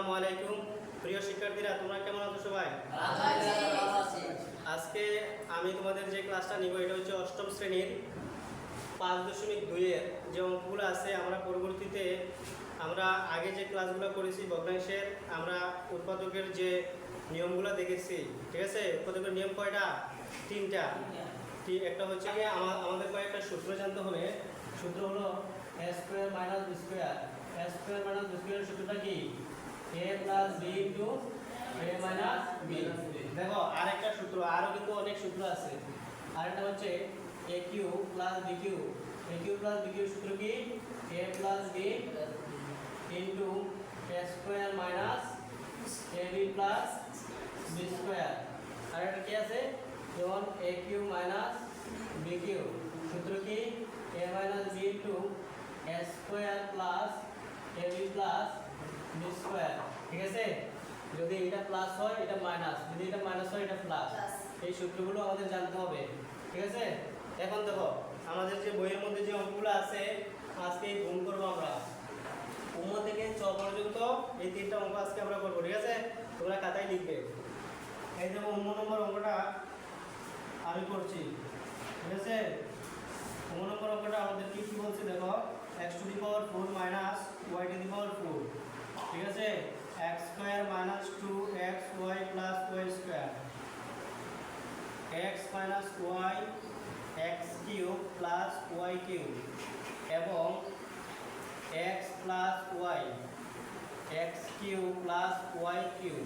আসসালামু আলাইকুম। প্রিয় শিক্ষার্থীরা, তোমরা কেমন আছো সবাই? আজকে আমি তোমাদের যে ক্লাসটা নিব, এটা হচ্ছে অষ্টম শ্রেণির পাঁচ দশমিক দুইয়ের যে অঙ্কগুলো আছে, আমরা পরবর্তীতে আমরা আগে যে ক্লাসগুলো করেছি ভগ্নাংশের আমরা উৎপাদকের যে নিয়মগুলো দেখেছি, ঠিক আছে? উৎপাদকের নিয়ম কয়টা? তিনটা। একটা হচ্ছে কি আমা- আমাদের কয়েকটা সূত্র জানতে হবে। সূত্র হলো a square minus b square a square minus square সূত্রটা কি? A plus b into a minus b দেখো, আরেকটা সূত্র আরও কিন্তু অনেক সূত্র আছে। আরেকটা হচ্ছে a cube plus b cube a cube plus b cube সূত্র কি? A plus b into a square minus a b plus b square আর একটা কি আছে? যেমন a cube minus b cube সূত্র কি? A minus b into a square plus a b plus b square ঠিক আছে? যদি এটা প্লাস হয় এটা মাইনাস যদি এটা মাইনাস হয় এটা প্লাস. এই সূত্রগুলো আমাদের জানতে হবে। ঠিক আছে? এখন দেখো আমাদের যে বইয়ের মধ্যে যে অঙ্কগুলো আছে আজকে গুণ করব আমরা। উম থেকে চ পর্যন্ত এই তিনটা অঙ্ক আজকে আমরা করব ঠিক আছে? তোমরা খাতায় লিখবে। এই যে উম নম্বর অঙ্কটা আমি করছি। ঠিক আছে? উম নম্বর অঙ্কটা আমাদের কি কি বলছে দেখো? X to the power four minus y to the power four ঠিক আছে? X square minus two x y plus y square x minus y x cube plus y cube এবং x plus y x cube plus y cube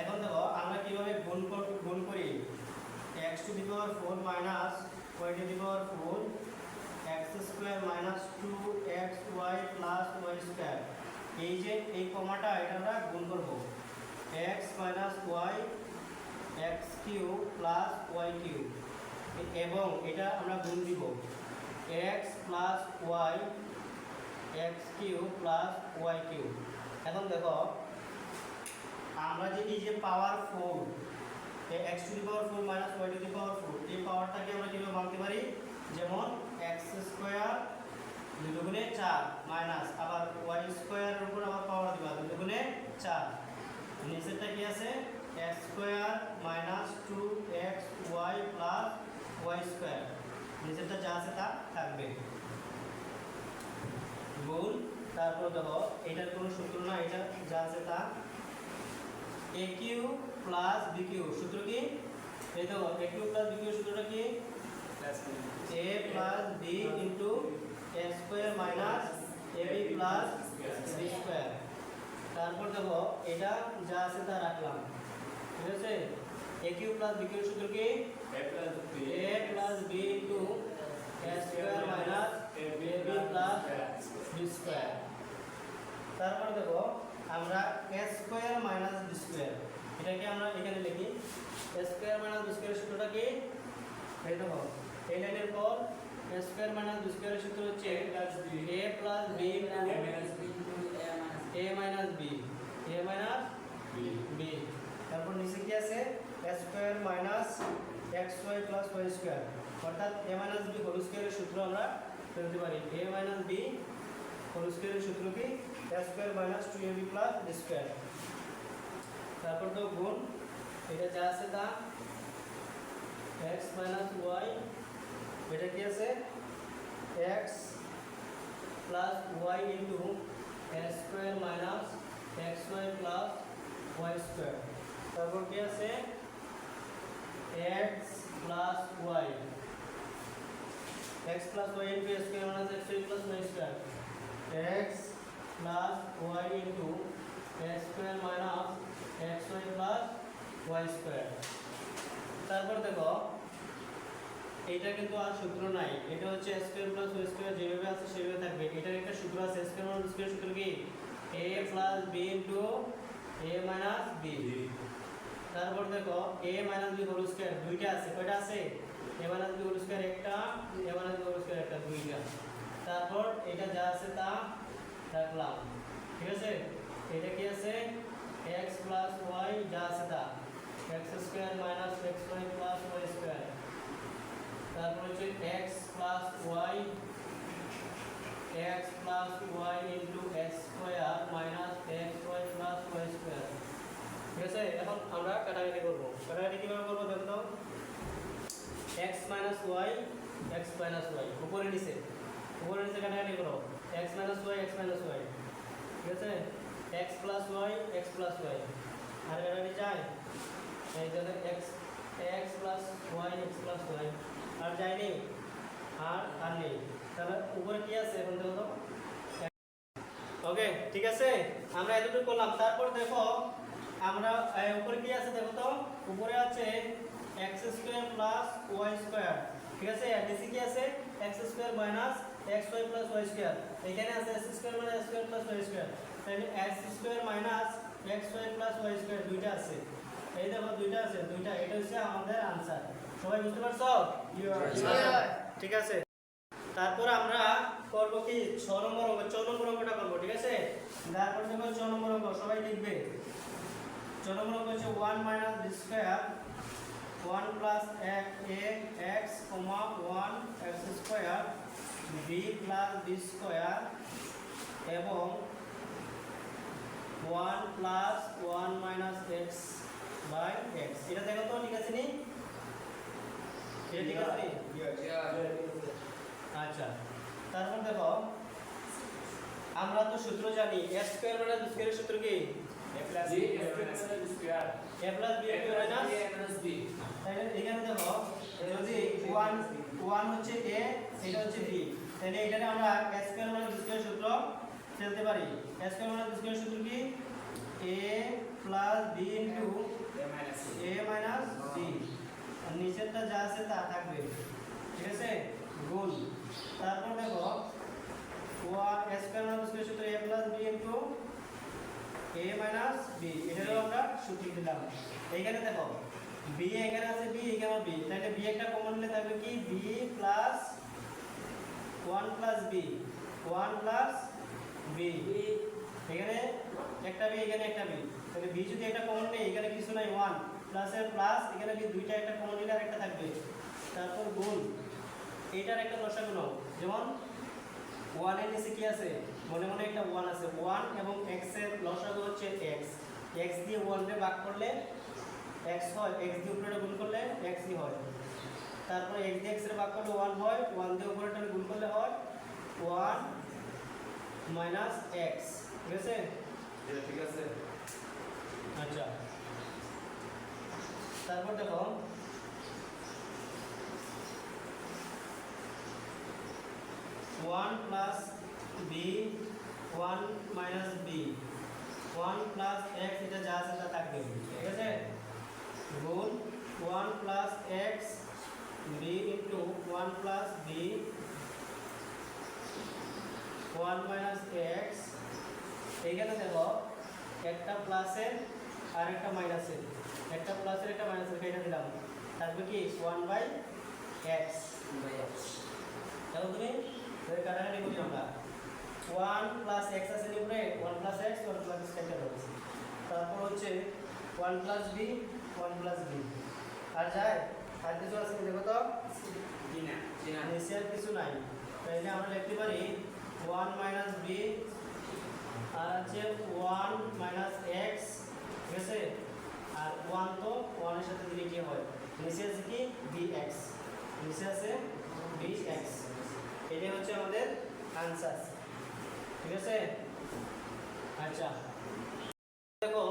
এখন দেখো, আমরা কীভাবে গুণ গুণ করি? X to the power four minus y to the power four x square minus two x y plus y square এই যে এই কমাটা, এটা আমরা গুণ করব। X minus y x cube plus y cube এবং এটা আমরা গুণ দিব। X plus y x cube plus y cube এখন দেখো, আমরা যে এই যে power four x to the power four minus y to the power four এই পাওয়ারটাকে আমরা কীভাবে ভাঙতে পারি? যেমন এক্স স্কোয়ার দুই দুগুণে চার মাইনাস আবার ওয়াই স্কোয়ারের উপর আবার পাওয়ার দিবা দুই দুগুণে চার। নিচেরটা কি আছে? X square minus two x y plus y square. নিচেরটা যা আছে তা থাকবে। গুণ তারপর দেখো এটার কোনো সূত্র না এটা যা আছে তা a cube plus b cube. সূত্র কি? এই দেখো a cube plus b cube সূত্রটা কি? A plus b into a square minus a b plus b square. তারপর দেখো এটা যা আছে তা রাখলাম। ঠিক আছে? A cube plus b cube সূত্র কি? A plus b into a square minus a b plus b square. তারপর দেখো আমরা a square minus b square. এটাকে আমরা এখানে লিখি। এ স্কোয়ার মাইনাস বি স্কোয়ারের সূত্রটা কি? এই দেখো এই লাইনের পর এ স্কোয়ার মাইনাস বি স্কোয়ারের সূত্র হচ্ছে a plus b a minus b a minus b তারপর নিচে কি আছে? A square minus x y plus y square অর্থাৎ এ মাইনাস বি হোল স্কোয়ারের সূত্র আমরা ফেলতে পারি। এ মাইনাস বি হোল স্কোয়ারের সূত্র কি? A square minus two a b plus square তারপর তো গুণ, এটা যা আছে তা? এক্স মাইনাস ওয়াই এটা কি আছে? X plus y into x square minus x y plus y square তারপর কি আছে? X plus y x plus y into x square minus x y plus y square x plus y into x square minus x y plus y square তারপর দেখো এটা কিন্তু আর সূত্র নাই। এটা হচ্ছে স্কোয়ার প্লাস ওয়াই স্কোয়ার যেভাবে আছে সেভাবে থাকবে। এটার একটা সূত্র আছে স্কোয়ার মাইনাস স্কোয়ার সূত্র কি? A plus b into a minus b তারপর দেখো a minus b whole square দুইটা আছে কয়টা আছে? A minus b whole square একটা a minus b whole square একটা দুইটা। তারপর এটা যা আছে তা রাখলাম। ঠিক আছে? এটা কি আছে? এক্স প্লাস ওয়াই যা আছে তা। X square minus x y plus plus y x plus y into x square minus x y plus y ঠিক আছে? এখন আমরা কাটাকাটি করব। কাটাকাটি কীভাবে করব দেখুন x minus y x minus y উপরে নিচে। উপরে নিচে কাটাকাটি করো। X minus y x minus y ঠিক আছে? X plus y x plus y আর কাটাকাটি যায়? এই জন্য x x plus y x plus y আর যায়নি আর আর নেই। তাহলে উপরে কি আছে এখন দেখো তো? ওকে ঠিক আছে? আমরা এতটুকু করলাম। তারপর দেখো আমরা উপরে কি আছে দেখো তো? উপরে আছে x square plus y square ঠিক আছে? নিচে কি আছে? X square minus x y plus y square এখানে আছে x square minus x square plus y square তাহলে x square minus x y plus y square দুইটা আছে। এই দেখো দুইটা আছে দুইটা। এটা হচ্ছে আমাদের আনসার সবাই বুঝতে পারছ? ঠিক আছে? তারপর আমরা করব কি? ছ নম্বর অঙ্ক, ছ নম্বর অঙ্কটা করব, ঠিক আছে? তারপর দেখো ছ নম্বর অঙ্ক, সবাই লিখবে। ছ নম্বর অঙ্ক হচ্ছে one minus b square one plus এক a x comma one x square b plus b square এবং one plus one minus x by x এটা দেখো তো, ঠিক আছে নি? ঠিক আছে আচ্ছা তারপর দেখো আমরা তো সূত্র জানি a স্কয়ার মাইনাস b স্কয়ারের সূত্র কি? a প্লাস b মাইনাস তাহলে এখানে দেখো যদি 1 1 হচ্ছে a এটা হচ্ছে b তাহলে এখানে আমরা a স্কয়ার মাইনাস b স্কয়ারের সূত্র ফেলতে পারি। a স্কয়ার মাইনাস b সূত্র কি? a plus b into a minus b নিচেরটা যা আছে তা থাকবে। ঠিক আছে? গুণ। তারপর দেখো ওয়ান স্কয়ার মাইনাস স্কয়ার সূত্র a plus b into a minus b এটারও আমরা সূত্র দিলাম। এইখানে দেখো b এখানে আছে বি এখানে বি তাহলে b একটা কমন নিলে থাকবে কি? b plus 1 plus b 1 plus b এখানে একটা b এখানে একটা b তাহলে বি যদি একটা কমন নেই এখানে কিছু নাই 1 প্লাস এর প্লাস এখানে কি দুইটা একটা কমন নিলে একটা থাকবে। তারপর গুণ। এইটার একটা লসাগু নাও যেমন 1 এর নিচে কি আছে? মনে মনে একটা ওয়ান আছে। ওয়ান এবং x এর লসাগু হচ্ছে এক্স এক্স দিয়ে 1 রে ভাগ করলে এক্স হয়। এক্স দিয়ে উপরে গুণ করলে x ই হয়। তারপর এক্স দিয়ে x রে ভাগ করলে ওয়ান হয়। 1 দিয়ে উপরেটা গুণ করলে হয় ওয়ান মাইনাস x ঠিক আছে। আচ্ছা। তারপর দেখো one plus b, one minus b. One plus x এটা যা আছে তা থাকবে। ঠিক আছে? গুণ one plus x b into one plus b, one minus x. এইখানে দেখো, একটা প্লাসের আর একটা মাইনাসের একটা প্লাসের একটা মাইনাসের কেটে দিলাম। থাকবে কি? ওয়ান বাই এক্স দেখো তুমি? কাটাকাটি করি আমরা। ওয়ান প্লাস এক্স আছে উপরে one plus x one plus x কেটে রয়েছে তারপর হচ্ছে one plus b one plus b আর যায়? আর কিছু আছে দেখো তো? নিচে আর কিছু নাই। তাহলে আমরা লিখতে পারি ওয়ান মাইনাস বি আর আছে ওয়ান মাইনাস এক্স ঠিক আছে? আর ওয়ান তো ওয়ানের সাথে দিলে কি হয়? নিচে আছে কি? বি এক্স নিচে আছে বি এক্স এটাই হচ্ছে আমাদের আনসার ঠিক আছে? আচ্ছা। দেখো,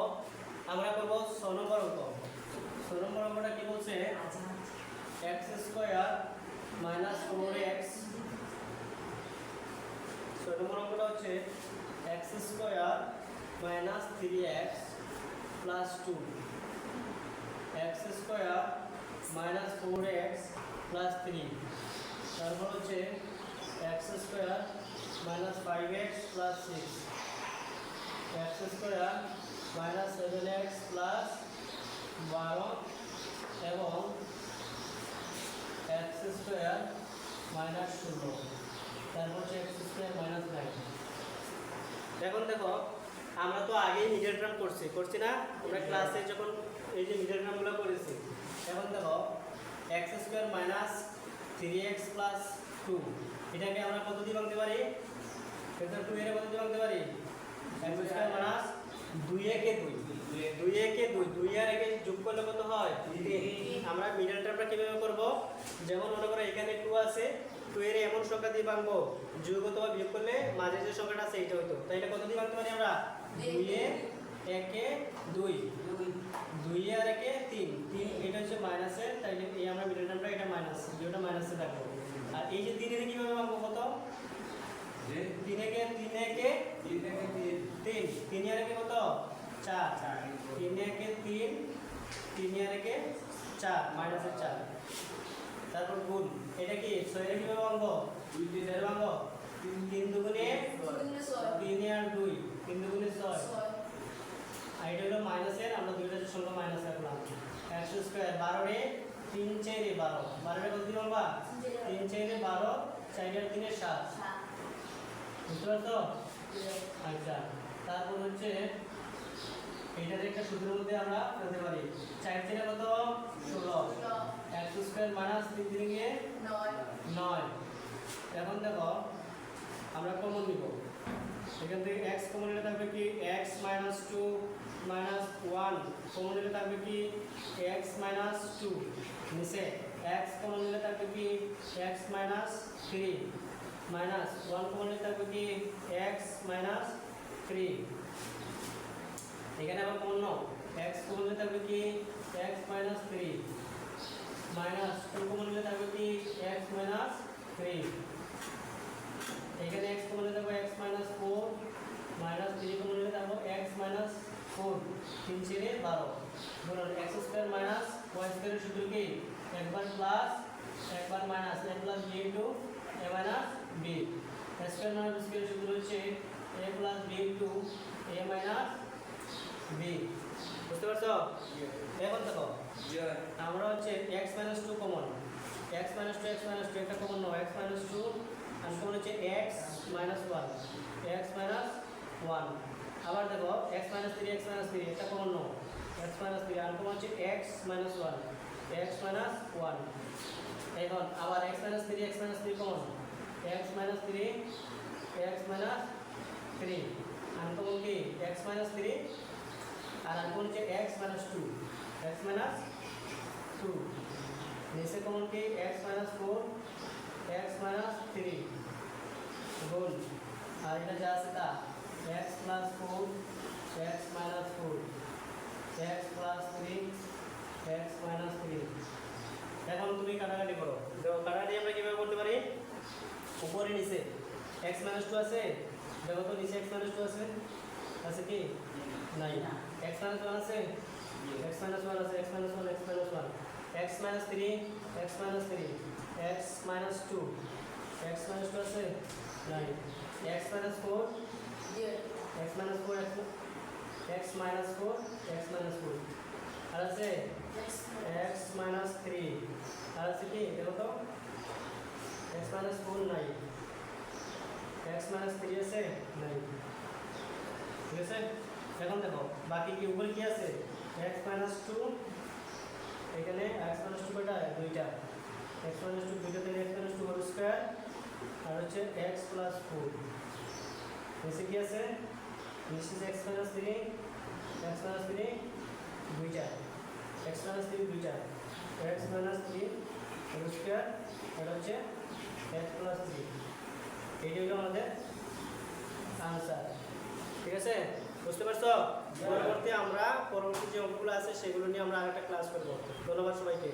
আমরা করব ছ নম্বর অঙ্ক। ছ নম্বর অঙ্কটা কি বলছে? X square minus four x ছয় নম্বর অঙ্কটা হচ্ছে x square minus three x plus two x square minus four x plus three তারপর হচ্ছে x square minus five x plus six x square minus seven x plus বারো এবং x square minus ষোলো। তারপর হচ্ছে এক্স স্কোয়ার মাইনাস নাইন এখন দেখো আমরা তো আগেই মিডল টার্ম করছি। করছি না, আমরা ক্লাসে যখন এই যে মিডল টার্মগুলো করেছি, এখন দেখো x square minus three x plus two এটাকে আমরা কত দিয়ে ভাঙতে পারি? টু এর কত দিয়ে ভাঙতে পারি? এক্স স্কোয়ার মাইনাস দুই একে দুই দুই একে দুই দুই আর একে যোগ করলে কত হয়? আমরা মিডল টার্মটা কীভাবে করব? যেমন মনে করো এখানে টু আছে টু এর এমন সংখ্যা দিয়ে ভাঙবো যোগ অথবা বিয়োগ করলে মাঝে যে সংখ্যাটা আছে এইটা হইতো। তাইলে কত দিয়ে ভাঙতে পারি আমরা? দুই এ একে দুই। দুই আর একে তিন। তিন এটা হচ্ছে মাইনাসের তাইলে এই আমরা মিডল টার্মটা এটা মাইনাস যেটা মাইনাসে থাকব। আর এই যে তিন এর কীভাবে ভাঙবো কত? তিন একে তিন একে তিন তিন। ইয়ার একে কত? চার। তিন একে তিন তিন ইয়ার একে চার মাইনাসের চার। তারপর গুণ। এটা কি? ছয়ের কীভাবে ভাঙব? ছয়ের ভাঙব? তিন দুগুণে তিন আর দুই তিন দুগুণে ছয়। আর এটা হলো মাইনাসের আমরা দুইটা সংখ্যা মাইনাস রাখলাম একশো স্কোয়ার বারোরে তিন চাইরে বারো। বারোরে কত দিন ভাঙবা? তিন চাইরে বারো। চাইরে তিনে সাত। বুঝতে পারছ। আচ্ছা তারপর হচ্ছে এইটার একটা সূত্রের মধ্যে আমরা করতে পারি। চার থেকে কত? ষোলো। একশো স্কোয়ার মাইনাস তিন দিনে গিয়ে নয়। এখন দেখো আমরা কমন নিব। এখান থেকে এক্স কমন নিলে থাকবে কি? X minus two minus one common নিলে থাকবে কি? এক্স মাইনাস টু নিচে এক্স কমন নিলে থাকবে কি? X minus three minus one common নিলে থাকবে কি? এক্স মাইনাস থ্রি এখানে আবার নাও এক্স কমন নিলে থাকবে কি? X minus three minus two common নিলে থাকবে কি? এক্স মাইনাস থ্রি এখানে এক্স কমন নিলে থাকবে? X minus four minus three common নিলে এক্স মাইনাস ফোর তিন ছেড়ে বারো। ধরুন এক্স স্কোয়ার মাইনাস ওয়াই স্কোয়ারের সূত্র কি? একবার প্লাস একবার minus a plus b into a minus b square minus স্কোয়ারের সূত্র হচ্ছে a plus b into a minus b বুঝতে পারছ এখন দেখো আমরা হচ্ছে x minus two common x minus two x minus two একটা কমন নাও এক্স মাইনাস টু আর কমন হচ্ছে x minus one x minus one আবার দেখো x minus three x minus three এটা কমন নাও এক্স মাইনাস থ্রি আর common হচ্ছে x minus one x minus one এখন আবার x minus three x minus three common x minus three x minus three uncommon কি x minus three আর uncommon হচ্ছে x minus two x minus two নিচে common কি x minus four x minus three গুণ আর এটা যা আছে তা x plus four x minus four x plus three x minus three এখন তুমি কাটাকাটি করো। দেখো কাটাকাটি আমরা কীভাবে করতে পারি? উপরে নিচে। এক্স মাইনাস টু আছে, দেখো তো নিচে এক্স মাইনাস টু আছে। আছে কি? নাই। এক্স মাইনাস ওয়ান আছে এক্স মাইনাস ওয়ান আছে x minus one x minus one x minus three x minus three x minus two x minus two আছে নাই x minus four x minus four x minus four x minus four আর আছে x minus three আর আছে কি দেখো তো x minus four নাই x minus three আছে নাই ঠিক আছে এখন দেখো, বাকি কি উপরে কি আছে? এক্স মাইনাস টু এখানে এক্স মাইনাস টু কয়টা? দুইটা। এক্স মাইনাস টু দুইটা থেকে x minus two whole square আর হচ্ছে এক্স প্লাস ফোর নিচে কি আছে? নিচে x minus three x minus three দুইটা। এক্স মাইনাস থ্রি দুইটা। X minus three whole square এটা হচ্ছে এক্স প্লাস থ্রি এইটা হলো আমাদের আনসার ঠিক আছে? বুঝতে পারছ? পরবর্তী আমরা, পরবর্তী যে অঙ্কগুলো আছে, সেগুলো নিয়ে আমরা আরেকটা ক্লাস করব। ধন্যবাদ সবাইকে।